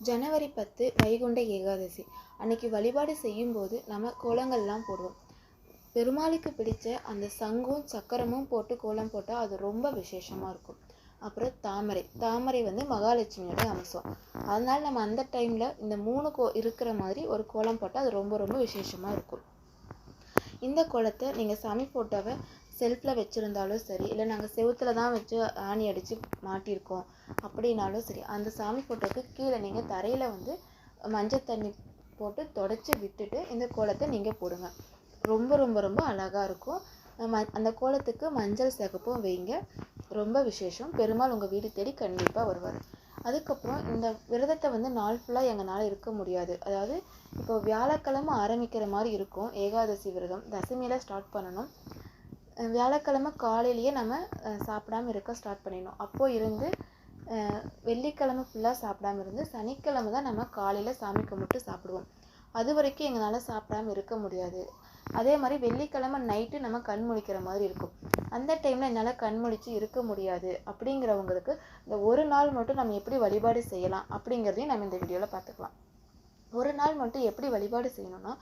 ஜனவரி பத்து வைகுண்ட ஏகாதசி. அன்னைக்கு வழிபாடு செய்யும்போது நம்ம கோலங்கள்லாம் போடுவோம். பெருமாளுக்கு பிடிச்ச அந்த சங்கும் சக்கரமும் போட்டு கோலம் போட்டால் அது ரொம்ப விசேஷமாக இருக்கும். அப்புறம் தாமரை. தாமரை வந்து மகாலட்சுமியோட அம்சம். அதனால நம்ம அந்த டைமில் இந்த மூணு கோ இருக்கிற மாதிரி ஒரு கோலம் போட்டால் அது ரொம்ப ரொம்ப விசேஷமாக இருக்கும். இந்த கோலத்தை நீங்கள் சாமி ஃபோட்டோவை செல்ஃபில் வச்சுருந்தாலும் சரி இல்லை நாங்கள் செவுத்துல தான் வச்சு ஆணி அடித்து மாட்டியிருக்கோம் அப்படின்னாலும் சரி அந்த சாமி ஃபோட்டோவுக்கு கீழே நீங்கள் தரையில் வந்து மஞ்சள் தண்ணி போட்டு தொடச்சி விட்டுட்டு இந்த கோலத்தை நீங்கள் போடுங்க. ரொம்ப ரொம்ப ரொம்ப அழகாக இருக்கும். ம அந்த கோலத்துக்கு மஞ்சள் சிகப்பும் வைங்க. ரொம்ப விசேஷம். பெருமாள் உங்கள் வீடு தேடி கண்டிப்பாக வருவார். அதுக்கப்புறம் இந்த விரதத்தை வந்து நாள் ஃபுல்லாக எங்களால் இருக்க முடியாது. அதாவது இப்போ வியாழக்கிழமை ஆரம்பிக்கிற மாதிரி இருக்கும். ஏகாதசி விரதம். தசமியில் ஸ்டார்ட் பண்ணணும். வியாழக்கிழமை காலையிலேயே நம்ம சாப்பிடாம இருக்க ஸ்டார்ட் பண்ணிடணும். அப்போது இருந்து வெள்ளிக்கிழமை ஃபுல்லாக சாப்பிடாம இருந்து சனிக்கிழமை தான் நம்ம காலையில் சாமி கும்பிட்டு சாப்பிடுவோம். அது வரைக்கும் எங்களால் சாப்பிடாம இருக்க முடியாது. அதே மாதிரி வெள்ளிக்கிழமை நைட்டு நம்ம கண் முழிக்கிற மாதிரி இருக்கும். அந்த டைமில் என்னால் கண் முழிச்சு இருக்க முடியாது. அப்படிங்கிறவங்களுக்கு இந்த ஒரு நாள் மட்டும் நம்ம எப்படி வழிபாடு செய்யலாம் அப்படிங்கிறதையும் நம்ம இந்த வீடியோவில் பார்த்துக்கலாம். ஒரு நாள் மட்டும் எப்படி வழிபாடு செய்யணும்னா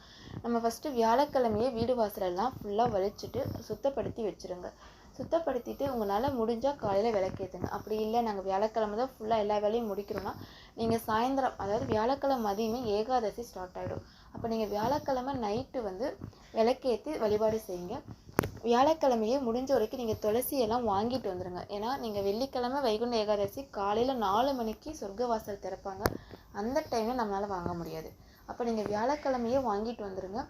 நம்ம ஃபஸ்ட்டு வியாழக்கிழமையே வீடு வாசலெல்லாம் ஃபுல்லாக வலிச்சுட்டு சுத்தப்படுத்தி வச்சுருங்க. சுத்தப்படுத்திட்டு உங்களால் முடிஞ்சால் காலையில் விளக்கேற்றுங்க அப்படி இல்லை நாங்கள் வியாழக்கிழமை தான் ஃபுல்லாக எல்லா வேலையும் முடிக்கிறோன்னா நீங்கள் சாயந்தரம் அதாவது வியாழக்கிழமை மதியமே ஏகாதசி ஸ்டார்ட் ஆகிடும் அப்போ நீங்கள் வியாழக்கிழமை நைட்டு வந்து விளக்கேற்றி வழிபாடு செய்யுங்க. வியாழக்கிழமையே முடிஞ்ச வரைக்கும் நீங்கள் துளசியெல்லாம் வாங்கிட்டு வந்துடுங்க ஏன்னா நீங்கள் வெள்ளிக்கிழமை வைகுண்ட ஏகாதசி காலையில் நாலு மணிக்கு சொர்க்க வாசல் திறப்பாங்க. அந்த டைமில் நம்மளால் வாங்க முடியாது. அப்போ நீங்கள் வியாழக்கிழமையே வாங்கிட்டு வந்துடுங்க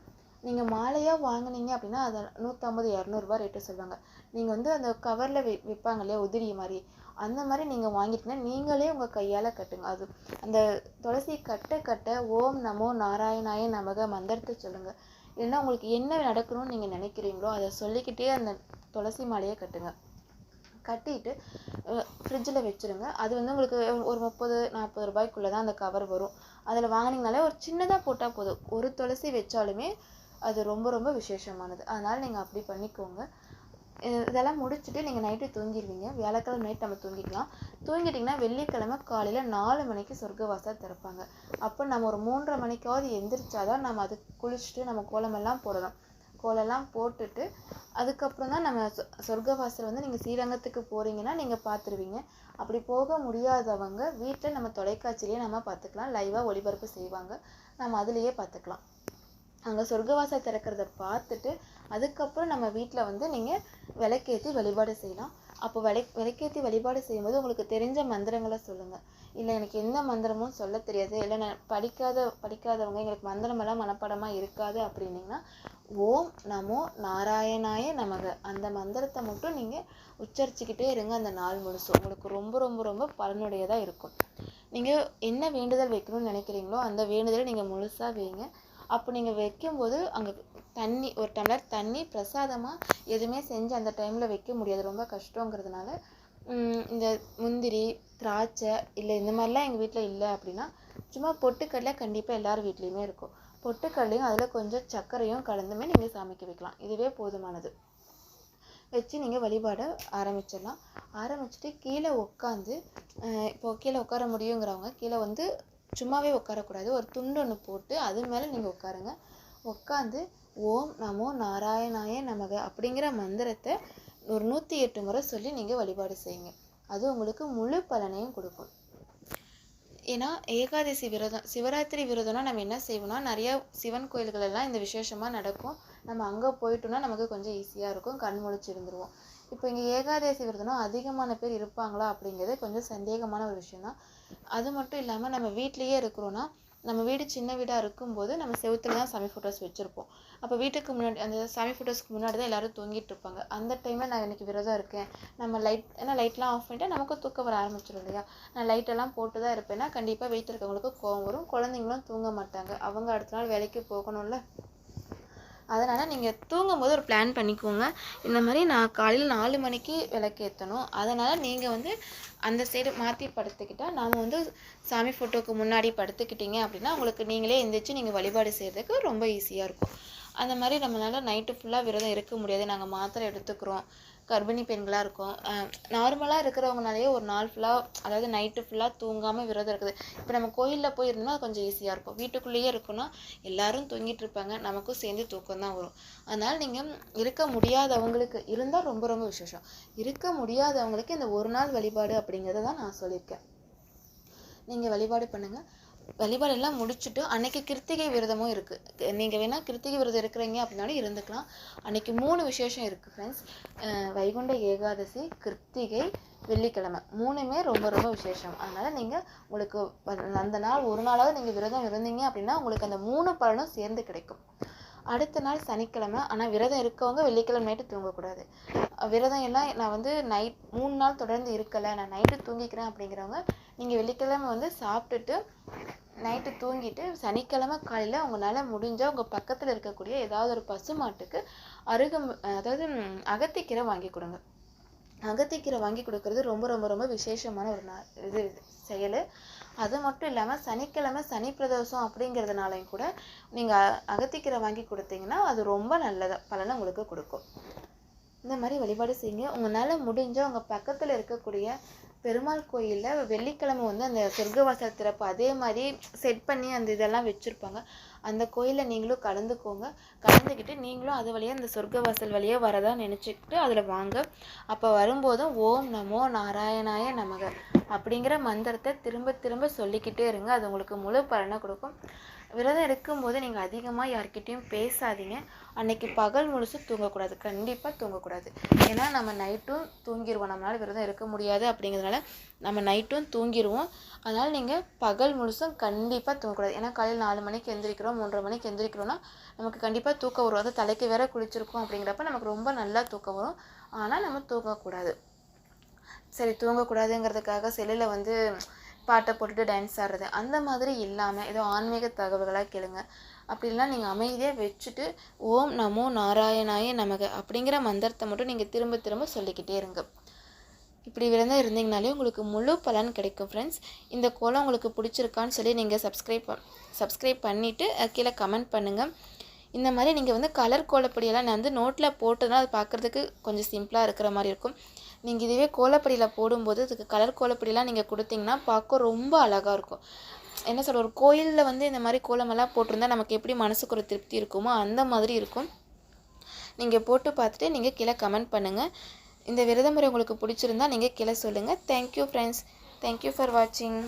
நீங்கள் மாலையாக வாங்குனீங்க அப்படின்னா அதை நூற்றம்பது இரநூறுபா ரேட்டு சொல்லுவாங்க. நீங்கள் வந்து அந்த கவரில் வி விற்பாங்க இல்லையா உதிரி மாதிரி. அந்த மாதிரி நீங்கள் வாங்கிட்டீங்கன்னா நீங்களே உங்கள் கையால் கட்டுங்க. அது அந்த துளசி கட்ட கட்ட ஓம் நமோ நாராயணாய நமக மந்திரத்தை சொல்லுங்கள் இல்லைன்னா உங்களுக்கு என்ன நடக்கணும்னு நீங்கள் நினைக்கிறீங்களோ அதை சொல்லிக்கிட்டே அந்த துளசி மாலையை கட்டுங்க. கட்டிட்டு ஃப்ரிட்ஜில் வச்சுருங்க. அது வந்து உங்களுக்கு ஒரு முப்பது நாற்பது ரூபாய்க்குள்ளே தான் அந்த கவர் வரும். அதில் வாங்கினீங்கனாலே ஒரு சின்னதாக போட்டால் போதும். ஒரு துளசி வச்சாலுமே அது ரொம்ப ரொம்ப விசேஷமானது. அதனால் நீங்கள் அப்படி பண்ணிக்கோங்க. இதெல்லாம் முடிச்சுட்டு நீங்கள் நைட்டு தூங்கிடுவீங்க வியாழக்கிழமை நைட் நம்ம தூங்கிக்கலாம். தூங்கிட்டிங்கன்னா வெள்ளிக்கிழமை காலையில் நாலு மணிக்கு சொர்க்கவாசல் திறப்பாங்க. அப்போ நம்ம ஒரு மூன்றரை மணிக்காவது எந்திரிச்சாதான் நம்ம அது குளிச்சுட்டு நம்ம கோலமெல்லாம் போடணும். கோலெல்லாம் போட்டுட்டு அதுக்கப்புறம் தான் நம்ம சொ- சொர்க்கவாசல் வந்து நீங்கள் ஸ்ரீரங்கத்துக்கு போகிறீங்கன்னா நீங்கள் பார்த்துருவீங்க அப்படி போக முடியாதவங்க வீட்டில் நம்ம தொலைக்காட்சியிலேயே நம்ம பார்த்துக்கலாம் லைவாக ஒளிபரப்பு செய்வாங்க. நம்ம அதுலேயே பார்த்துக்கலாம் அங்கே சொர்க்கவாசல் திறக்கிறத பார்த்துட்டு அதுக்கப்புறம் நம்ம வீட்டில் வந்து நீங்கள் விளக்கேற்றி வழிபாடு செய்யலாம். அப்போ விளை விளக்கேற்றி வழிபாடு செய்யும்போது உங்களுக்கு தெரிஞ்ச மந்திரங்களை சொல்லுங்கள் இல்லை எனக்கு எந்த மந்திரமும் சொல்ல தெரியாது. இல்லை நான் படிக்காத படிக்காதவங்க எங்களுக்கு மந்திரமெல்லாம் மனப்பாடமாக இருக்காது அப்படின்னிங்கன்னா ஓம் நமோ நாராயணாய நமக. அந்த மந்திரத்தை மட்டும் நீங்கள் உச்சரிச்சுக்கிட்டே இருங்க. அந்த நாள் முழுசும் உங்களுக்கு ரொம்ப ரொம்ப ரொம்ப பலனுடையதாக இருக்கும். நீங்கள் என்ன வேண்டுதல் வைக்கணும்னு நினைக்கிறீங்களோ அந்த வேண்டுதலை நீங்கள் முழுசாக வைங்க. அப்போ நீங்கள் வைக்கும்போது அங்கே தண்ணி ஒரு டம்ளர் தண்ணி பிரசாதமாக எதுவுமே செஞ்சு அந்த டைமில் வைக்க முடியாது. ரொம்ப கஷ்டங்கிறதுனால இந்த முந்திரி திராட்சை இல்லை இந்த மாதிரிலாம் எங்கள் வீட்டில் இல்லை அப்படின்னா சும்மா பொட்டுக்கடலை கண்டிப்பாக எல்லார் வீட்லேயுமே இருக்கும். பொட்டுக்கடலையும் அதில் கொஞ்சம் சர்க்கரையும் கலந்துமே நீங்கள் சாமிக்கு வைக்கலாம். இதுவே போதுமானது. வச்சு நீங்கள் வழிபாட ஆரம்பிச்சிடலாம். ஆரம்பிச்சுட்டு கீழே உட்காந்து இப்போ கீழே உட்கார முடியுங்கிறவங்க கீழே வந்து சும்மாவே உட்காரக்கூடாது ஒரு துண்டு ஒன்று போட்டு அது மேலே நீங்கள் உட்காருங்க உட்காந்து ஓம் நமோ நாராயணாய நமக அப்படிங்கிற மந்திரத்தை ஒரு நூற்றி எட்டு முறை சொல்லி நீங்கள் வழிபாடு செய்யுங்க. அது உங்களுக்கு முழு பலனையும் கொடுக்கும். ஏன்னா ஏகாதசி விரதம் சிவராத்திரி விரதம்னா நம்ம என்ன செய்வோம்னா நிறைய சிவன் கோயில்களெல்லாம் இந்த விசேஷமாக நடக்கும். நம்ம அங்கே போயிட்டோம்னா நமக்கு கொஞ்சம் ஈஸியாக இருக்கும். கண் முழிச்சு இருந்துருவோம் இப்போ இங்கே ஏகாதசி விரதம்னா அதிகமான பேர் இருப்பாங்களா அப்படிங்கிறது கொஞ்சம் சந்தேகமான ஒரு விஷயம் தான் அது மட்டும் இல்லாமல் நம்ம வீட்லேயே இருக்கிறோன்னா நம்ம வீடு சின்ன வீடாக இருக்கும்போது நம்ம செவுத்துல தான் சாமி ஃபோட்டோஸ் வச்சுருப்போம். அப்போ வீட்டுக்கு முன்னாடி அந்த சாமி ஃபோட்டோஸ்க்கு முன்னாடி தான் எல்லோரும் தூங்கிட்டு இருப்பாங்க. அந்த டைமில் நான் எனக்கு விரதம் இருக்கேன். நம்ம லைட் ஏன்னா லைட்லாம் ஆஃப் பண்ணிட்டா நமக்கு தூக்கம் வர ஆரம்பிச்சிடும் இல்லையா? நான் லைட்டெல்லாம் போட்டு தான் இருப்பேன்னா கண்டிப்பாக வீட்டில் இருக்கவங்களுக்கு கோவம் வரும். குழந்தைங்களும் தூங்க மாட்டாங்க. அவங்க அடுத்த நாள் வேலைக்கு போகணும்ல. அதனால் நீங்கள் தூங்கும்போது ஒரு பிளான் பண்ணிக்கோங்க. இந்த மாதிரி நான் காலையில் நாலு மணிக்கு விளக்கேற்றணும் அதனால் நீங்கள் வந்து அந்த சைடு மாற்றி படுத்துக்கிட்டால் நாம் வந்து சாமி ஃபோட்டோக்கு முன்னாடி படுத்துக்கிட்டீங்க அப்படின்னா உங்களுக்கு நீங்களே எந்திரிச்சு நீங்கள் வழிபாடு செய்கிறதுக்கு ரொம்ப ஈஸியாக இருக்கும். அந்த மாதிரி நம்மளால் நைட்டு ஃபுல்லாக விரதம் இருக்க முடியாது. நாங்கள் மாத்திரை எடுத்துக்கிறோம். கர்ப்பிணி பெண்களாக இருக்கும். நார்மலாக இருக்கிறவங்கனாலேயே ஒரு நாள் ஃபுல்லாக அதாவது நைட்டு ஃபுல்லாக தூங்காமல் விரதம் இருக்குது. இப்போ நம்ம கோயிலில் போய் இருந்தோம்னா கொஞ்சம் ஈஸியாக இருக்கும். வீட்டுக்குள்ளேயே இருக்கோன்னா எல்லாரும் தூங்கிட்டு இருப்பாங்க. நமக்கும் சேர்ந்து தூக்கம் தான் வரும். அதனால் நீங்கள் இருக்க முடியாதவங்களுக்கு இருந்தால் ரொம்ப ரொம்ப விசேஷம். இருக்க முடியாதவங்களுக்கு இந்த ஒரு நாள் வழிபாடு அப்படிங்கிறத தான் நான் சொல்லியிருக்கேன். நீங்கள் வழிபாடு பண்ணுங்கள் வழிபாடெல்லாம் முடிச்சுட்டு அன்னைக்கு கிருத்திகை விரதமும் இருக்குது நீங்கள் வேணால் கிருத்திகை விரதம் இருக்கிறீங்க அப்படின்னாலும் இருந்துக்கலாம். அன்னைக்கு மூணு விசேஷம் இருக்குது ஃப்ரெண்ட்ஸ் வைகுண்ட ஏகாதசி கிருத்திகை வெள்ளிக்கிழமை. மூணுமே ரொம்ப ரொம்ப விசேஷம். அதனால் நீங்கள் உங்களுக்கு அந்த நாள் ஒரு நாளாவது நீங்கள் விரதம் இருந்தீங்க அப்படின்னா உங்களுக்கு அந்த மூணு பலனும் சேர்ந்து கிடைக்கும். அடுத்த நாள் சனிக்கிழமை. ஆனால் விரதம் இருக்கவங்க வெள்ளிக்கிழமை நைட்டு தூங்கக்கூடாது. விரதம் எல்லாம் நான் வந்து நைட் மூணு நாள் தொடர்ந்து இருக்கலை. நான் நைட்டு தூங்கிக்கிறேன் அப்படிங்கிறவங்க நீங்கள் வெள்ளிக்கிழமை வந்து சாப்பிட்டுட்டு நைட்டு தூங்கிட்டு சனிக்கிழமை காலையில் உங்களால் முடிஞ்சால் உங்கள் பக்கத்தில் இருக்கக்கூடிய ஏதாவது ஒரு பசு மாட்டுக்கு அருகம் அதாவது அகத்திக்கீரை வாங்கி கொடுங்க. அகத்திக்கீரை வாங்கி கொடுக்கறது ரொம்ப ரொம்ப ரொம்ப விசேஷமான ஒரு நாள். இது செயல். அது மட்டும் இல்லாமல் சனிக்கிழமை சனி பிரதோஷம் அப்படிங்கிறதுனாலையும் கூட நீங்கள் அகத்திக்கீரை வாங்கி கொடுத்தீங்கன்னா அது ரொம்ப நல்லதாக பலனை உங்களுக்கு கொடுக்கும். இந்த மாதிரி வழிபாடு செய்யுங்க. உங்களால் முடிஞ்சால் உங்கள் பக்கத்தில் இருக்கக்கூடிய பெருமாள் கோயிலில் வெள்ளிக்கிழமை வந்து அந்த சொர்க்கவாசல் திறப்பு அதே மாதிரி செட் பண்ணி அந்த இதெல்லாம் வச்சுருப்பாங்க. அந்த கோயிலில் நீங்களும் கலந்துக்கோங்க. கலந்துக்கிட்டு நீங்களும் அது வழியாக அந்த சொர்க்கவாசல் வழியாக வரதான் நினச்சிக்கிட்டு அதில் வாங்க. அப்போ வரும்போதும் ஓம் நமோ நாராயணாய நமக அப்படிங்கிற மந்திரத்தை திரும்ப திரும்ப சொல்லிக்கிட்டே இருங்க. அது உங்களுக்கு முழு பலனை கொடுக்கும். விரதம் இருக்கும்போது நீங்கள் அதிகமாக யார்கிட்டயும் பேசாதீங்க. அன்னைக்கு பகல் முழுசு தூங்கக்கூடாது. கண்டிப்பாக தூங்கக்கூடாது. ஏன்னா நம்ம நைட்டும் தூங்கிடுவோம் நம்மளால் விரதம் இருக்க முடியாது அப்படிங்கிறதுனால நம்ம நைட்டும் தூங்கிடுவோம் அதனால் நீங்கள் பகல் முழுசும் கண்டிப்பாக தூங்கக்கூடாது. ஏன்னா காலையில் நாலு மணிக்கு எந்திரிக்கிறோம் மூன்றரை மணிக்கு எந்திரிக்கிறோம்னா நமக்கு கண்டிப்பாக தூக்கம் வரும். அது தலைக்கு வேற குளிச்சிருக்கோம் அப்படிங்கிறப்ப நமக்கு ரொம்ப நல்லா தூக்கம் வரும். ஆனால் நம்ம தூங்கக்கூடாது. சரி தூங்கக்கூடாதுங்கிறதுக்காக செல்லில் வந்து பாட்டை போட்டுட்டு டான்ஸ் ஆடுறது. அந்த மாதிரி இல்லாமல் ஏதோ ஆன்மீக தகவல்களாக கேளுங்க. அப்படிலாம் நீங்கள் அமைதியாக வச்சுட்டு ஓம் நமோ நாராயணாய நமக அப்படிங்கிற மந்திரத்தை மட்டும் நீங்கள் திரும்ப திரும்ப சொல்லிக்கிட்டே இருங்க. இப்படி விரதம் இருந்தீங்கனாலே உங்களுக்கு முழு பலன் கிடைக்கும் ஃப்ரெண்ட்ஸ் இந்த கோலம் உங்களுக்கு பிடிச்சிருக்கான்னு சொல்லி நீங்கள் சப்ஸ்கிரைப் சப்ஸ்கிரைப் பண்ணிவிட்டு கீழே கமெண்ட் பண்ணுங்கள் இந்த மாதிரி நீங்கள் வந்து கலர் கோலப்பொடியெல்லாம் நான் வந்து நோட்டில் போட்டதுனா அது பார்க்குறதுக்கு கொஞ்சம் சிம்பிளாக இருக்கிற மாதிரி இருக்கும். நீங்கள் இதுவே கோலப்பொடியில் போடும்போது அதுக்கு கலர் கோலப்படியெலாம் நீங்கள் கொடுத்தீங்கன்னா பார்க்க ரொம்ப அழகாக இருக்கும். என்ன சொல்ற ஒரு கோயிலில் வந்து இந்த மாதிரி கோலமெல்லாம் போட்டிருந்தா நமக்கு எப்படி மனசுக்கு ஒரு திருப்தி இருக்குமோ அந்த மாதிரி இருக்கும். நீங்கள் போட்டு பார்த்துட்டு நீங்கள் கீழே கமெண்ட் பண்ணுங்கள் இந்த விரத முறை உங்களுக்கு பிடிச்சிருந்தா நீங்கள் கீழே சொல்லுங்கள் தேங்க்யூ ஃப்ரெண்ட்ஸ் தேங்க்யூ ஃபார் வாட்சிங்